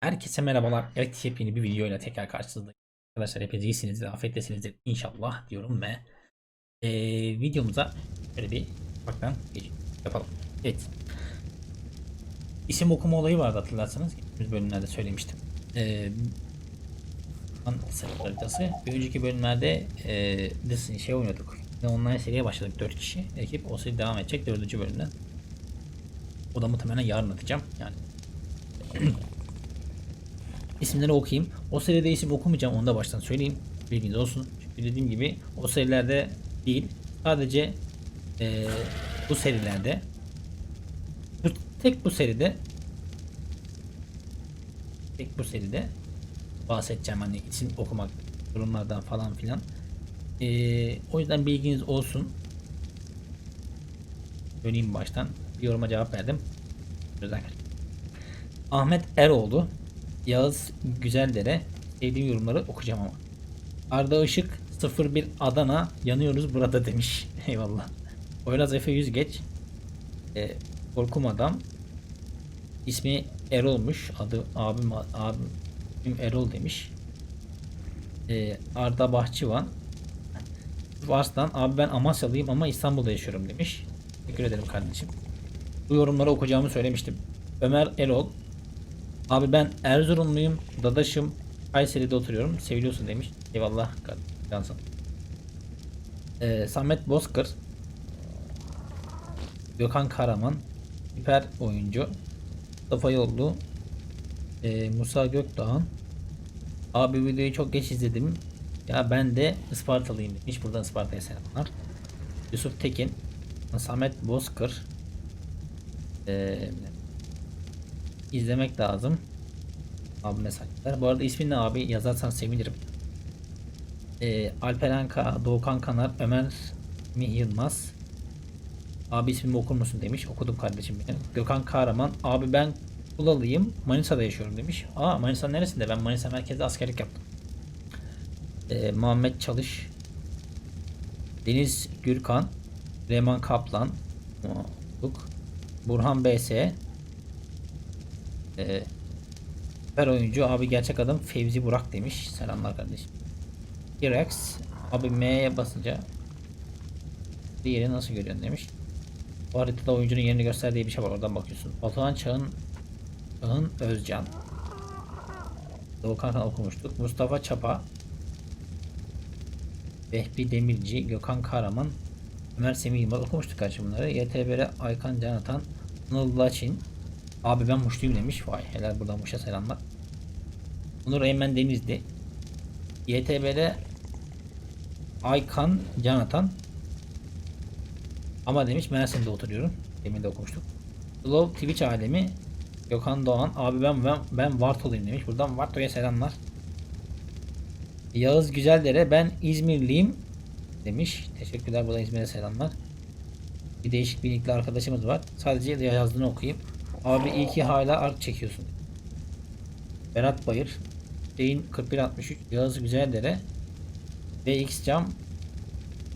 Herkese merhabalar. Evet yepyeni bir videoyla tekrar karşınızdayım. Arkadaşlar hepiniz iyisinizdir, afiyettesinizdir inşallah diyorum ve eee, videomuza şöyle bir ufaktan geç yapalım. Evet. İsim okuma olayı vardı hatırlarsanız. Geçtiğimiz bölümlerde söylemiştim. An sayı haritası. Bir önceki bölümlerde eee Disney şey oynuyorduk. Online seriye başladık 4 kişi. Ekip o seri devam edecek 4. bölümden. O da muhtemelen yarın atacağım. Yani isimleri okuyayım. O seride isim okumayacağım onu da baştan söyleyeyim. Bilginiz olsun. Çünkü dediğim gibi o serilerde değil. Sadece eee, bu serilerde bu, tek bu seride tek bu seride bahsedeceğim hani isim okumak durumlardan falan filan. Eee, o yüzden bilginiz olsun. Söyleyeyim baştan. Bir yoruma cevap verdim. Özel. Ahmet Eroğlu, Yağız Güzeldere sevdiğim yorumları okuyacağım ama. Arda Işık 01 Adana yanıyoruz burada demiş. Eyvallah. Poyraz Efe Yüzgeç e, Korkum Adam ismi Erol'muş. Adı abim abim Erol demiş. E, Arda Bahçıvan Varslan abi ben Amasyalıyım ama İstanbul'da yaşıyorum demiş. Teşekkür ederim kardeşim. Bu yorumları okuyacağımı söylemiştim. Ömer Erol Abi ben Erzurumluyum. Dadaşım. Kayseri'de oturuyorum. Seviliyorsun demiş. Eyvallah. Cansın. Ee, Samet Bozkır. Gökhan Karaman. Hiper oyuncu. Mustafa Yollu. Ee, Musa Gökdağ'ın. Abi videoyu çok geç izledim. Ya ben de Ispartalıyım demiş. Buradan Isparta'ya selamlar. Yusuf Tekin. Samet Bozkır. Ee, izlemek lazım. Abi mesajlar. Bu arada ismini abi yazarsan sevinirim. Ee, Alperen K, Doğukan Kanar, Ömer Mih. Abi ismimi okur musun demiş. Okudum kardeşim benim. Gökhan Kahraman. Abi ben Kulalıyım. Manisa'da yaşıyorum demiş. Aa Manisa neresinde? Ben Manisa merkezde askerlik yaptım. Ee, Muhammed Çalış. Deniz Gürkan. Reman Kaplan. Burhan BS. Ee, süper oyuncu abi gerçek adım Fevzi Burak demiş. Selamlar kardeşim. T-Rex abi M'ye basınca diğeri nasıl görüyorsun demiş. Bu haritada oyuncunun yerini gösterdiği bir şey var oradan bakıyorsun. Batuhan Çağın Çağın Özcan. Doğukan Kan okumuştuk. Mustafa Çapa Vehbi Demirci, Gökhan Kahraman, Ömer Semih okumuştuk kaç bunları. YTBR Aykan Canatan, Laçin, Abi ben Muşluyum demiş. Vay helal buradan Muş'a selamlar. Onur Eymen Denizli. YTB'de Aykan Canatan. Ama demiş Mersin'de oturuyorum. Demin de okumuştuk. Glow Twitch alemi Gökhan Doğan. Abi ben ben, ben Vartoluyum demiş. Buradan Varto'ya selamlar. Yağız Güzeldere ben İzmirliyim demiş. Teşekkürler burada İzmir'e selamlar. Bir değişik bir arkadaşımız var. Sadece yazdığını okuyayım. Abi iyi ki hala art çekiyorsun. Berat Bayır. Şeyin 4163 Yağız Güzeldere. VX Cam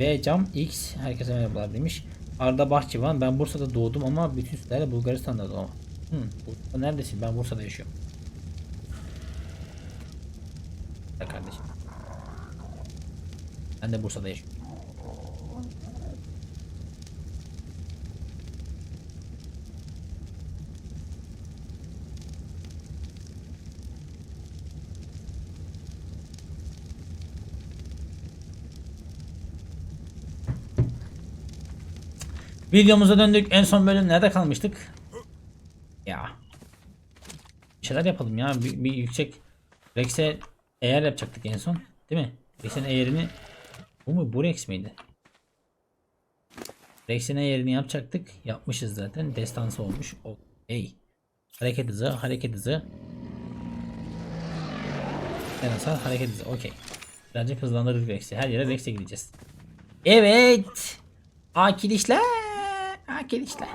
V Cam X herkese merhabalar demiş. Arda Bahçıvan ben Bursa'da doğdum ama bütün süreler Bulgaristan'da doğdum. Hı, Bursa neredesin? Ben Bursa'da yaşıyorum. Ya kardeşim. Ben de Bursa'da yaşıyorum. Videomuza döndük. En son bölüm nerede kalmıştık? Ya. Bir şeyler yapalım ya. Bir, bir yüksek Rex'e eğer yapacaktık en son. Değil mi? Rex'in eğerini bu mu? Bu Rex miydi? Rex'in eğerini yapacaktık. Yapmışız zaten. Destansı olmuş. Okey. Hareket hızı, hareket hızı. En azından hareket hızı. Okey. Birazcık hızlandırdık Rex'i. Her yere Rex'e gideceğiz. Evet. Akil işler. Akil işler.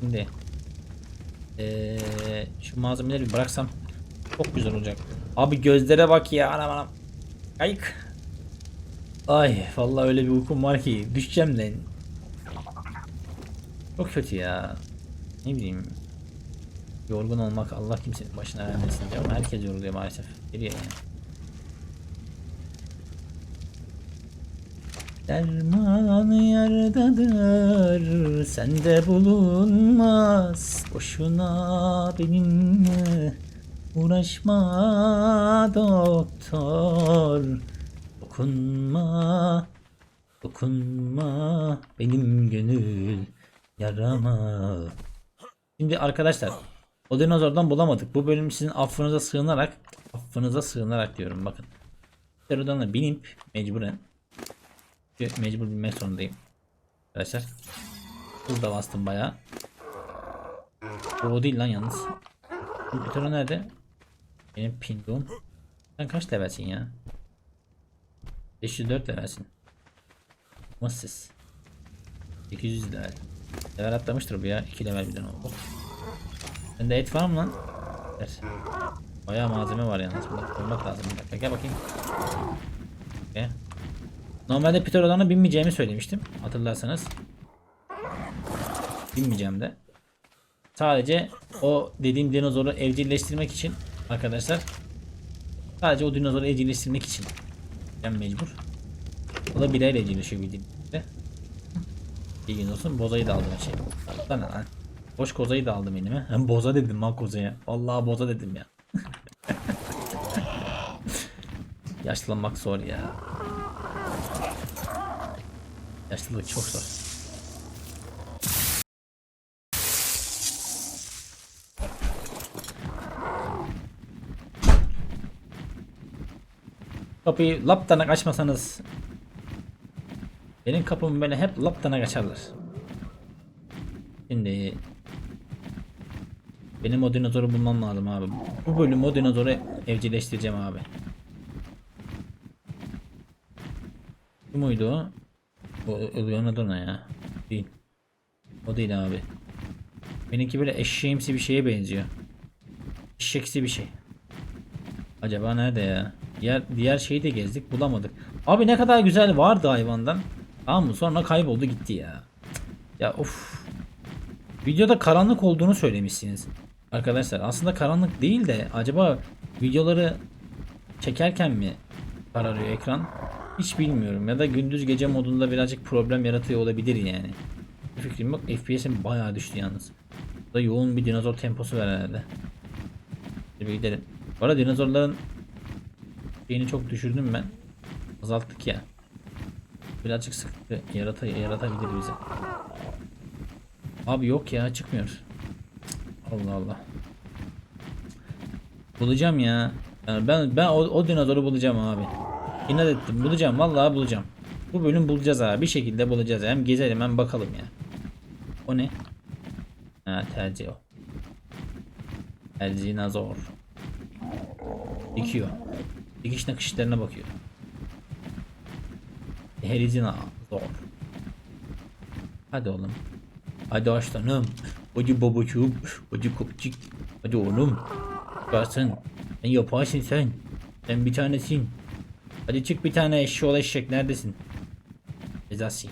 Şimdi eee, şu malzemeleri bıraksam çok güzel olacak. Abi gözlere bak ya anam anam. Kayık. Ay vallahi öyle bir uykum var ki düşeceğim lan. Çok kötü ya. ne bileyim yorgun olmak Allah kimsenin başına vermesin diyor ama herkes yoruluyor maalesef. Geliyor yani. Derman yerdedir, sende bulunmaz. Boşuna benimle uğraşma doktor. Dokunma, dokunma benim gönül yarama. Şimdi arkadaşlar o dinozordan bulamadık. Bu bölüm sizin affınıza sığınarak affınıza sığınarak diyorum bakın. Pterodon'a binip mecburen mecbur binmek zorundayım. Arkadaşlar. Burada bastım bayağı. O değil lan yalnız. Bu Ptero nerede? Benim pingum. Sen kaç levelsin ya? 504 levelsin. Mısız. 800 level. Level atlamıştır bu ya. 2 level birden oldu. Sende et var mı lan? Ver. Bayağı malzeme var yalnız burada. Koymak lazım bir dakika. Gel bakayım. Gel. Normalde Pterodon'a binmeyeceğimi söylemiştim. Hatırlarsanız. Binmeyeceğim de. Sadece o dediğim dinozoru evcilleştirmek için arkadaşlar sadece o dinozoru evcilleştirmek için ben mecbur. O da bireyle evcilleşiyor bildiğim gibi. İlgin olsun. Bozayı da aldım şey. Lan lan. Boş kozayı da aldım elime. Hem boza dedim lan kozaya. Vallahi boza dedim ya. Yaşlanmak zor ya. Yaşlılık çok zor. Kapıyı laptana açmasanız benim kapımı böyle hep laptana açarlar. Şimdi benim o dinozoru bulmam lazım abi. Bu bölüm o dinozoru evcilleştireceğim abi. Bu muydu? O Eleonadona ya. Değil. O değil abi. Benimki böyle eşeğimsi bir şeye benziyor. Eşeksi bir şey. Acaba nerede ya? Diğer, diğer şeyi de gezdik bulamadık. Abi ne kadar güzel vardı hayvandan. Tamam mı? Sonra kayboldu gitti ya. Ya of. Videoda karanlık olduğunu söylemişsiniz. Arkadaşlar aslında karanlık değil de acaba videoları çekerken mi kararıyor ekran? Hiç bilmiyorum ya da gündüz gece modunda birazcık problem yaratıyor olabilir yani. Bir fikrim yok. FPS'im bayağı düştü yalnız. Bu da yoğun bir dinozor temposu var herhalde. Hadi bir gidelim. Bu arada dinozorların şeyini çok düşürdüm ben. Azalttık ya. Birazcık sıkıntı yarata yaratabilir bize. Abi yok ya çıkmıyor. Allah Allah. Bulacağım ya. Yani ben ben o, o dinozoru bulacağım abi. İnat ettim. Bulacağım. Vallahi bulacağım. Bu bölüm bulacağız abi. Bir şekilde bulacağız. Hem gezelim hem bakalım ya. O ne? Ha tercih o. Tercih nazor. Dikiyor. Dikiş nakışlarına bakıyor. Herizina zor. Hadi oğlum. Hadi aslanım. Hadi babacığım. Hadi kopçik. Hadi oğlum. Yaparsın. Sen yaparsın sen. Sen bir tanesin. Hadi çık bir tane eşşoğlu eşek neredesin? Cezası.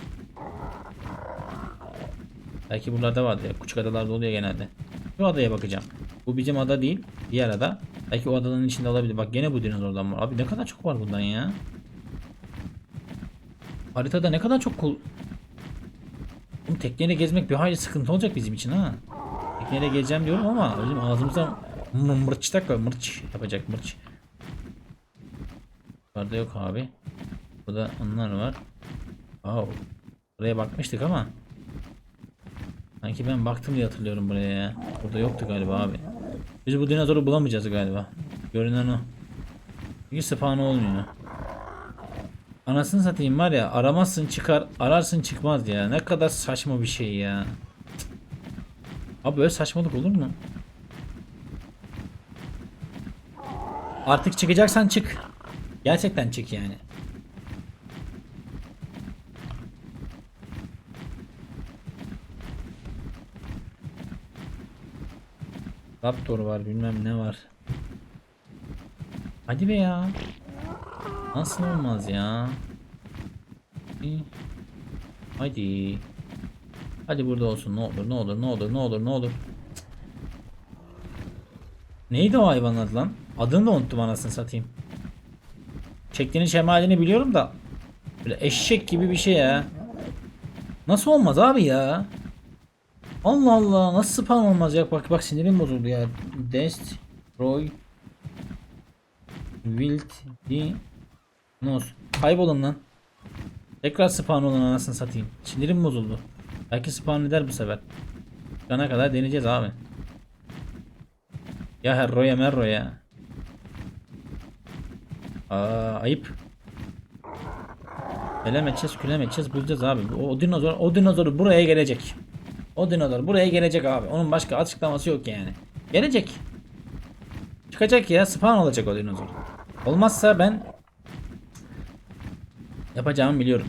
Belki buralarda vardı ya. Küçük adalarda oluyor genelde. Şu adaya bakacağım. Bu bizim ada değil. Diğer ada. Belki o adanın içinde olabilir. Bak gene bu dinozordan var. Abi ne kadar çok var bundan ya. Haritada ne kadar çok kul... Oğlum tekneyle gezmek bir hayli sıkıntı olacak bizim için ha. Tekneyle gezeceğim diyorum ama bizim ağzımıza mı- mırçtak var. Mırç yapacak mırç. Yukarıda yok abi. Burada onlar var. Wow. Buraya bakmıştık ama. Sanki ben baktım diye hatırlıyorum buraya ya. Burada yoktu galiba abi. Biz bu dinozoru bulamayacağız galiba. Görünen o. Çünkü spawn olmuyor. Anasını satayım var ya aramazsın çıkar ararsın çıkmaz ya. Ne kadar saçma bir şey ya. Abi böyle saçmalık olur mu? Artık çıkacaksan çık. Gerçekten çık yani. Raptor var bilmem ne var. Hadi be ya. Nasıl olmaz ya? Hadi. Hadi burada olsun ne olur ne olur ne olur ne olur ne olur. Neydi o hayvanın adı lan? Adını da unuttum anasını satayım. Şeklini şemalini biliyorum da. Böyle eşek gibi bir şey ya. Nasıl olmaz abi ya? Allah Allah nasıl spawn olmaz ya bak bak sinirim bozuldu ya. Destroy Wild Dinos Kaybolun lan. Tekrar spawn olun anasını satayım. Sinirim bozuldu. Belki spawn eder bu sefer. Sana kadar deneyeceğiz abi. Ya herroya merro ya. Aa ayıp. Elem edeceğiz, bulacağız abi. O, o dinozor, o dinozor buraya gelecek. O dinozor buraya gelecek abi. Onun başka açıklaması yok yani. Gelecek. Çıkacak ya, spawn olacak o dinozor. Olmazsa ben yapacağımı biliyorum.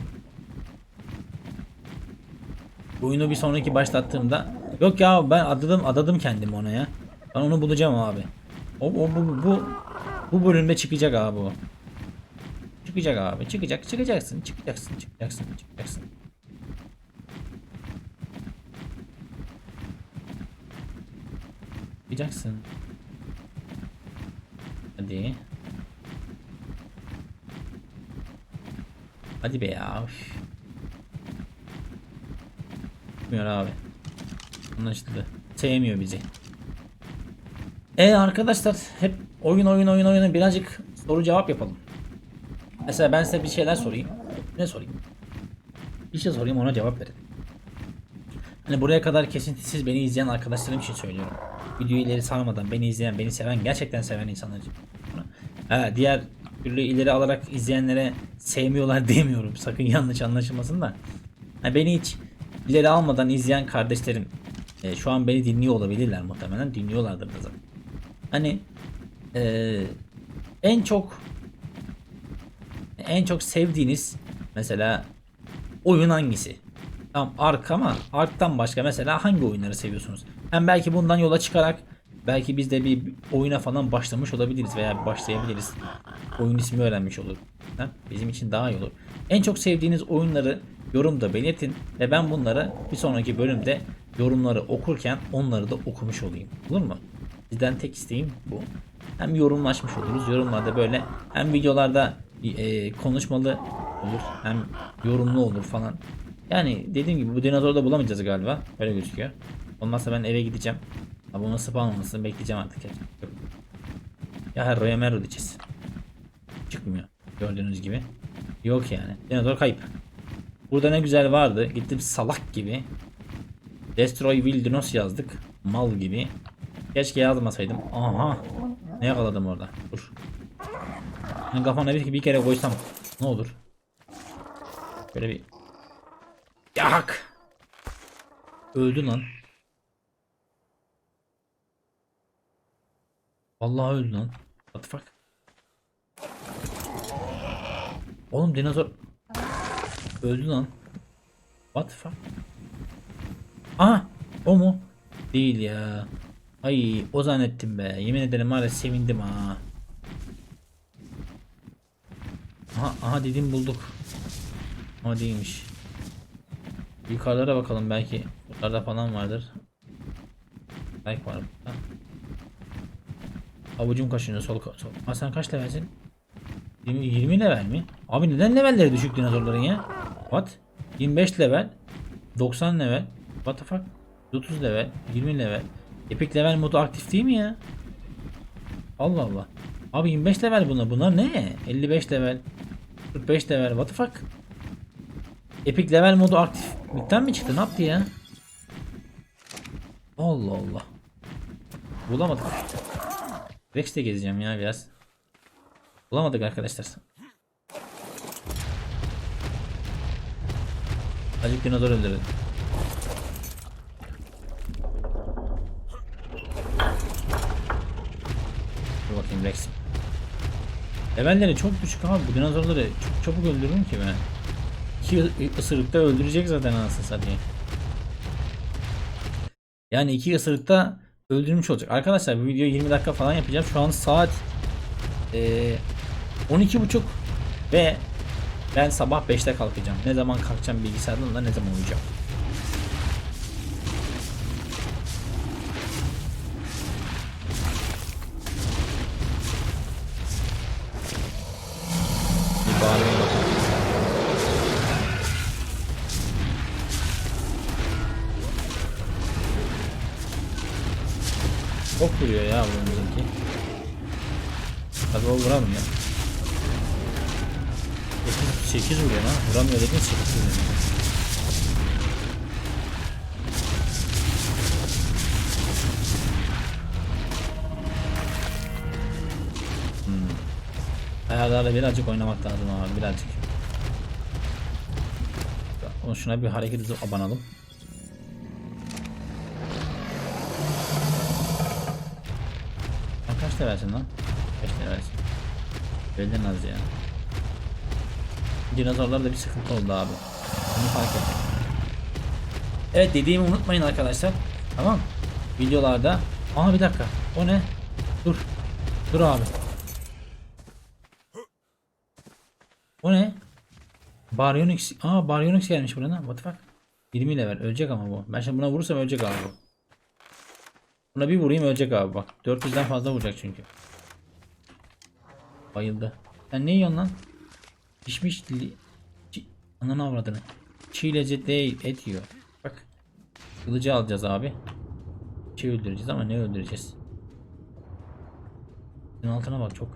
Oyunu bir sonraki başlattığımda yok ya ben adadım adadım kendimi ona ya. Ben onu bulacağım abi. O, o bu, bu bu bölümde çıkacak abi o. Çıkacak abi. Çıkacak. Çıkacaksın. Çıkacaksın. Çıkacaksın. Çıkacaksın. Çıkacaksın. Hadi. Hadi be ya. Üf. Çıkmıyor abi. Anlaşıldı. Sevmiyor bizi. E arkadaşlar hep oyun oyun oyun oyun birazcık soru cevap yapalım. Mesela ben size bir şeyler sorayım. Ne sorayım? Bir şey sorayım ona cevap verin. Hani buraya kadar kesintisiz beni izleyen arkadaşlarım için söylüyorum. Videoyu ileri sarmadan beni izleyen, beni seven, gerçekten seven insanlar için. Ha, diğer türlü ileri alarak izleyenlere sevmiyorlar demiyorum. Sakın yanlış anlaşılmasın da. Ha, beni hiç ileri almadan izleyen kardeşlerim e, şu an beni dinliyor olabilirler muhtemelen. Dinliyorlardır da zaten. Hani e, en çok en çok sevdiğiniz mesela oyun hangisi? Tamam Ark ama Ark'tan başka mesela hangi oyunları seviyorsunuz? Hem belki bundan yola çıkarak belki biz de bir oyuna falan başlamış olabiliriz veya başlayabiliriz. Oyun ismi öğrenmiş olur. Ha? Bizim için daha iyi olur. En çok sevdiğiniz oyunları yorumda belirtin ve ben bunları bir sonraki bölümde yorumları okurken onları da okumuş olayım. Olur mu? Sizden tek isteğim bu. Hem yorumlaşmış oluruz. Yorumlarda böyle hem videolarda e, konuşmalı olur hem yorumlu olur falan. Yani dediğim gibi bu dinozoru da bulamayacağız galiba. Öyle gözüküyor. Olmazsa ben eve gideceğim. Ama bunun spawn olmasını bekleyeceğim artık. Ya, her roya merro diyeceğiz. Çıkmıyor. Gördüğünüz gibi. Yok yani. Dinozor kayıp. Burada ne güzel vardı. Gittim salak gibi. Destroy Will Dinos yazdık. Mal gibi. Keşke yazmasaydım. Aha. Ne yakaladım orada? Dur. Yani kafana bir, bir kere koysam ne olur? Böyle bir Yak. Öldü lan. Vallahi öldü lan. What the fuck? Oğlum dinozor öldü lan. What the fuck? Aha, o mu? Değil ya. Ay, o zannettim be. Yemin ederim var sevindim ha. Aha, aha dedim bulduk. Ama değilmiş. Yukarılara bakalım belki yukarıda falan vardır. Belki var burada. Avucum kaşınıyor sol sol. Ha sen kaç levelsin? 20, 20 level mi? Abi neden levelleri düşük dinozorların ya? What? 25 level 90 level What the fuck? 30 level 20 level Epic level modu aktif değil mi ya? Allah Allah. Abi 25 level bunlar. Bunlar ne? 55 level 45 level what the fuck? Epic level modu aktif. Bitten mi çıktı? Ne yaptı ya? Allah Allah. Bulamadık. Rex'te gezeceğim ya biraz. Bulamadık arkadaşlar. Azıcık dinozor öldürelim. Dur bakayım Rex. Levelleri çok düşük abi. Bu dinozorları çok çabuk öldürürüm ki ben. İki ısırıkta öldürecek zaten anasını satayım. Yani iki ısırıkta öldürmüş olacak. Arkadaşlar bu video 20 dakika falan yapacağım. Şu an saat e, 12.30 ve ben sabah 5'te kalkacağım. Ne zaman kalkacağım bilgisayardan da ne zaman uyuyacağım. Çok vuruyor ya bu bizimki. Tabii o vuramıyor. 8, 8 vuruyor lan. Vuramıyor dedin 8 vuruyor. Hmm. Ayarlarla birazcık oynamak lazım abi birazcık. Şuna bir hareket hızı abanalım. Versin lan? Kaç versin? Belden az ya. Dinozorlarda bir sıkıntı oldu abi. Bunu fark ettim. Evet dediğimi unutmayın arkadaşlar. Tamam. Videolarda. Aha bir dakika. O ne? Dur. Dur abi. O ne? Baryonyx. Aa Baryonyx gelmiş buraya. What the fuck? 20 level. Ölecek ama bu. Ben şimdi buna vurursam ölecek abi bu. Buna bir vurayım ölecek abi bak. 400'den fazla vuracak çünkü. Bayıldı. Sen ne yiyorsun lan? Pişmiş. Çi... Ananı avradını. Çiğ lezzetli et yiyor. Bak. Kılıcı alacağız abi. Çiğ öldüreceğiz ama ne öldüreceğiz? Şunun altına bak çok.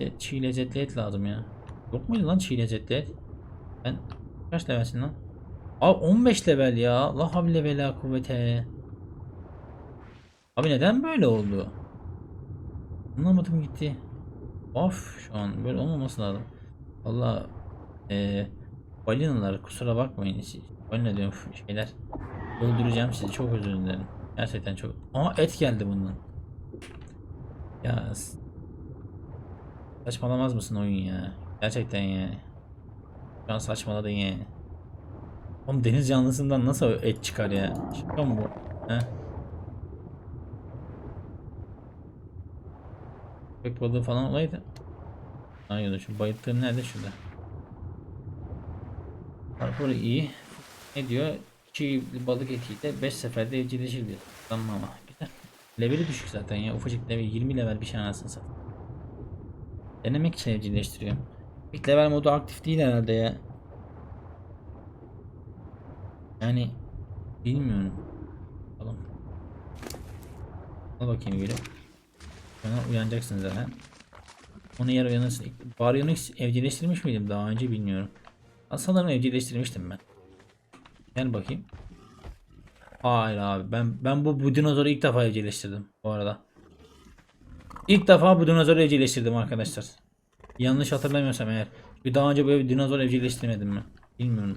E, çiğ lezzetli et lazım ya. Yok muydu lan çiğ lezzetli et? Ben kaç levelsin lan? Abi 15 level ya. Allah havle ve la kuvvete. Abi neden böyle oldu? Anlamadım gitti. Of şu an böyle olmaması lazım. Valla eee balinalar kusura bakmayın. Balina diyorum şeyler. Öldüreceğim sizi çok özür dilerim. Gerçekten çok. Aa et geldi bundan. Ya saçmalamaz mısın oyun ya? Gerçekten yani. Şu an saçmaladın yani. Oğlum deniz canlısından nasıl et çıkar ya? Şaka mı bu? He? Köpek balığı falan olaydı. Hayır şu bayıttığım nerede şurada? Parkur iyi. Ne diyor? Çiğ balık etiyle 5 seferde evcilleşir diyor. Tamam ama. Güzel. Leveli düşük zaten ya. Ufacık level 20 level bir şey anasını satayım. Denemek için evcilleştiriyorum. İlk level modu aktif değil herhalde ya. Yani bilmiyorum. Bakalım. Al bakayım gülüm. Sonra uyanacaksın zaten. Onu yer uyanırsın. Baryonyx evcilleştirmiş miydim daha önce bilmiyorum. Aslında evcilleştirmiştim ben. Gel bakayım. Hayır abi ben ben bu, bu dinozoru ilk defa evcilleştirdim bu arada. İlk defa bu dinozoru evcilleştirdim arkadaşlar. Yanlış hatırlamıyorsam eğer. Bir daha önce böyle bir dinozor evcilleştirmedim mi? Bilmiyorum.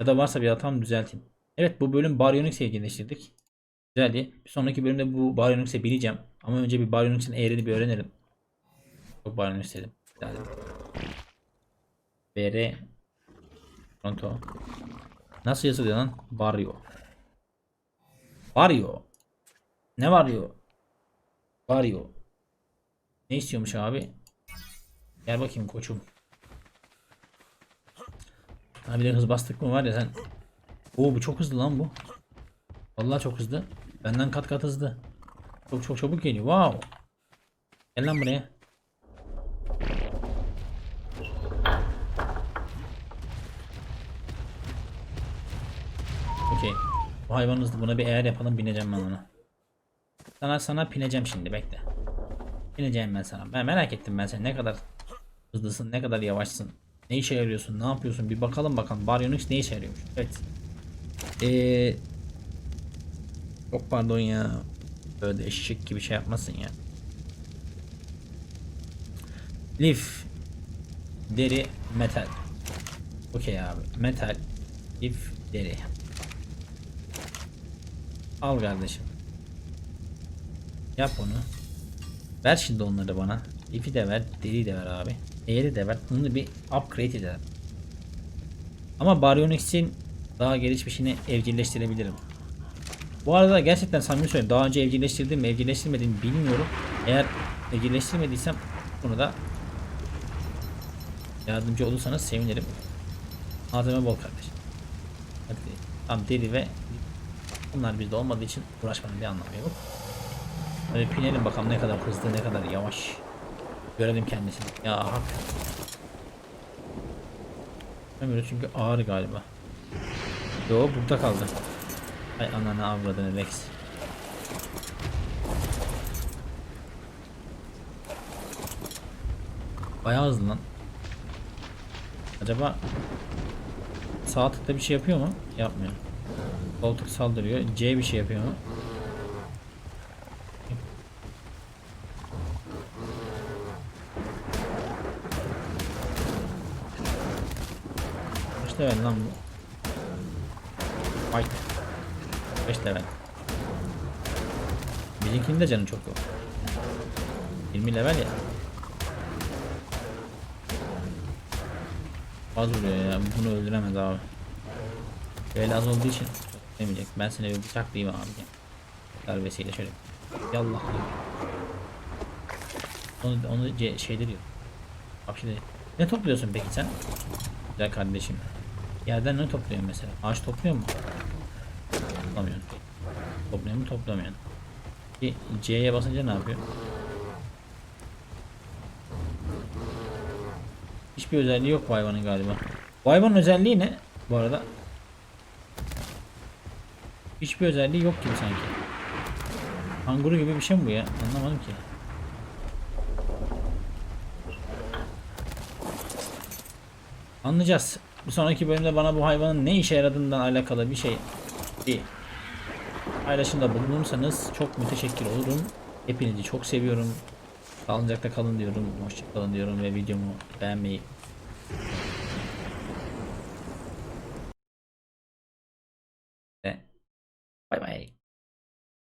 Ya da varsa bir hatam düzeltin. Evet bu bölüm Baryonyx'i evcilleştirdik. Güzeldi. Bir sonraki bölümde bu Baryonyx'e bineceğim. Ama önce bir Baryonyx'in eğrini bir öğrenelim. Çok Baryonyx dedim. Hadi. BR Pronto. Nasıl yazılıyor lan? Barrio. Barrio. Ne varıyor? Barrio. Ne istiyormuş abi? Gel bakayım koçum. Bir de hız bastık mı var ya sen. Oo bu çok hızlı lan bu. Vallahi çok hızlı. Benden kat kat hızlı. Çok çok çabuk geliyor. Wow. Gel lan buraya. Okey. Bu hayvan hızlı. Buna bir eğer yapalım bineceğim ben ona. Sana sana bineceğim şimdi bekle. Bineceğim ben sana. Ben merak ettim ben sen ne kadar hızlısın, ne kadar yavaşsın. Ne işe yarıyorsun, ne yapıyorsun bir bakalım bakalım. Baryonyx ne işe yarıyormuş. Evet. Eee çok pardon ya. Böyle eşek gibi şey yapmasın ya. Lif. Deri metal. Okey abi. Metal. Lif deri. Al kardeşim. Yap onu. Ver şimdi onları bana. İpi de ver, deri de ver abi. Eğri de ver. Bunu bir upgrade edelim. Ama Baryonyx'in daha gelişmişini evcilleştirebilirim. Bu arada gerçekten samimi söylüyorum. Daha önce evcilleştirdim mi evcilleştirmedim mi bilmiyorum. Eğer evcilleştirmediysem bunu da yardımcı olursanız sevinirim. Malzeme bol kardeşim. Hadi tam deri ve bunlar bizde olmadığı için uğraşmanın bir anlamı yok. Böyle pinelim bakalım ne kadar hızlı ne kadar yavaş. Görelim kendisini. Ya. Ömrü çünkü ağır galiba. Yo burada kaldı. Ay ananı avradını Rex. Bayağı hızlı lan. Acaba sağ tıkta bir şey yapıyor mu? Yapmıyor. Sol saldırıyor. C bir şey yapıyor mu? Kaç level lan bu? Fight. 5 level. Bizimkinin de canı çok yok. 20 level ya. Az vuruyor ya. Bunu öldüremez abi. Böyle az olduğu için demeyecek. Ben seni bir bıçaklayayım abi. Darbesiyle şöyle. Yallah. Onu, onu şeyde diyor. Şimdi. Ne topluyorsun peki sen? Güzel kardeşim. Yerden ne topluyorsun mesela? Ağaç topluyor mu? Toplamıyorsun. Topluyor mu? Toplamıyorsun. C'ye basınca ne yapıyor? Hiçbir özelliği yok hayvanın galiba. Bu hayvanın özelliği ne? Bu arada. Hiçbir özelliği yok gibi sanki. Kanguru gibi bir şey mi bu ya? Anlamadım ki. Anlayacağız. Bir sonraki bölümde bana bu hayvanın ne işe yaradığından alakalı bir şey bir paylaşımda bulunursanız çok müteşekkir olurum. Hepinizi çok seviyorum. Sağlıcakla kalın diyorum. Hoşça kalın diyorum ve videomu beğenmeyi